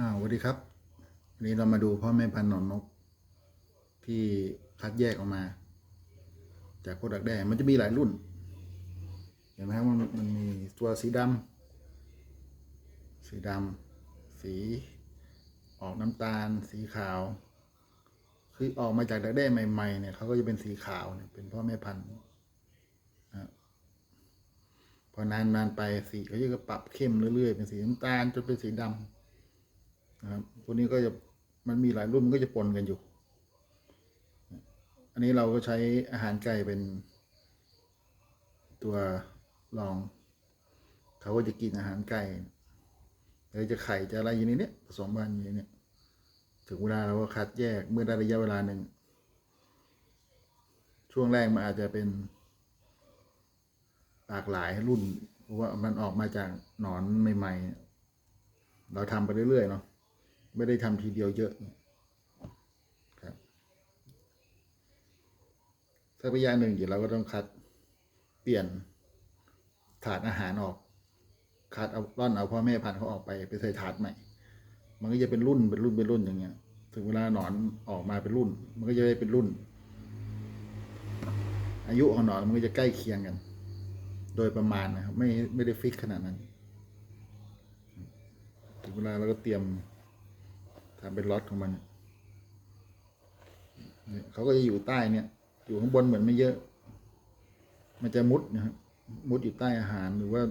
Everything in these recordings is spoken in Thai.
อ่าสวัสดีครับ วันนี้เรามาดูพ่อแม่พันธุ์หนอนนก ที่คัดแยกออกมา จากโคดักแด้มันจะมีหลายรุ่น เห็นไหมครับมันมันมีตัวสีดำสีดำสีออกน้ำตาล สีขาว คือออกมาจากดักแด้ใหม่ๆเนี่ยเขาก็จะเป็นสีขาวเนี่ยเป็นพ่อแม่พันธุ์นะพอนานๆไปสีเขาจะปรับเข้มเรื่อยๆเป็นสีน้ำตาลจนเป็นสีดำ นะครับพวกนี้ก็จะมันมีหลายรุ่นมันก็จะปนกันอยู่ อันนี้เราก็ใช้อาหารไก่เป็น ตัวรอง เขาก็จะกินอาหารไก่แล้วจะไข่จะอะไรอยู่ในเนี้ยผสมกันอยู่ในเนี้ยถึงเวลาเราก็คัดแยกเมื่อได้ระยะเวลาหนึ่งช่วงแรกมันอาจจะเป็นหลากหลายรุ่นเพราะว่ามันออกมาจากหนอนใหม่ ๆ เราทำไปเรื่อยๆเนาะ ไม่ได้ทำทีเดียวเยอะครับสักระยะหนึ่งเดี๋ยวเราก็ต้องคัดเปลี่ยนถาดอาหารออกคัดเอาร่อนเอาพ่อแม่พันธุ์เขาออกไปไปใส่ถาดใหม่ มันก็จะเป็นรุ่นเป็นรุ่นเป็นรุ่นอย่างเงี้ย ถึงเวลาหนอนออกมาเป็นรุ่น มันก็จะได้เป็นรุ่น อายุของหนอนมันก็จะใกล้เคียงกัน โดยประมาณนะครับไม่ไม่ได้ฟิกขนาดนั้น ถึงเวลาเราก็เตรียม ทำเป็นล็อตของมันเขาก็จะอยู่ใต้เนี่ย อยู่ข้างบนเหมือนไม่เยอะ มันจะมุดนะครับมุดอยู่ใต้อาหารหรือว่า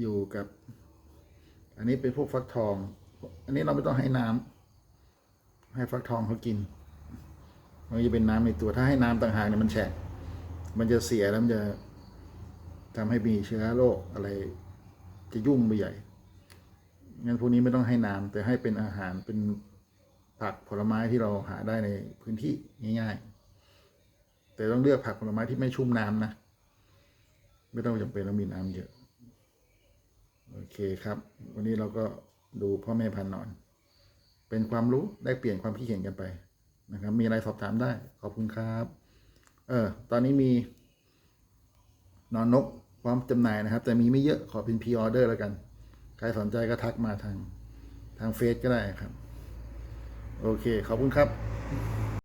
อยู่กับ อันนี้เป็นพวกฟักทอง อันนี้เราไม่ต้องให้น้ำให้ฟักทองเขากิน มันจะเป็นน้ำในตัวถ้าให้น้ำต่างหากเนี่ยมันแฉะมันจะเสียแล้วมันจะทำให้มีเชื้อโรคอะไร จะยุ่งไปใหญ่ งั้นพวกนี้ไม่ต้องให้น้ำแต่ให้เป็นอาหารเป็นผักผลไม้ที่เราหาได้ในพื้นที่ง่ายๆ แต่ต้องเลือกผักผลไม้ที่ไม่ชุ่มน้ำนะ ไม่ต้องจำเป็นต้องมีน้ำเยอะ โอเคครับ วันนี้เราก็ดูพ่อแม่พันนอน เป็นความรู้ได้เปลี่ยนความคิดเห็นกันไปนะครับ มีอะไรสอบถามได้ ขอบคุณครับ เออ ตอนนี้มี นอนนกพร้อมจำหน่ายนะครับ แต่มีไม่เยอะขอเป็นพ r ออเดอร์แล้วกัน ใครสนใจก็ทักมาทางทางเฟซก็ได้ครับ โอเค ขอบคุณครับ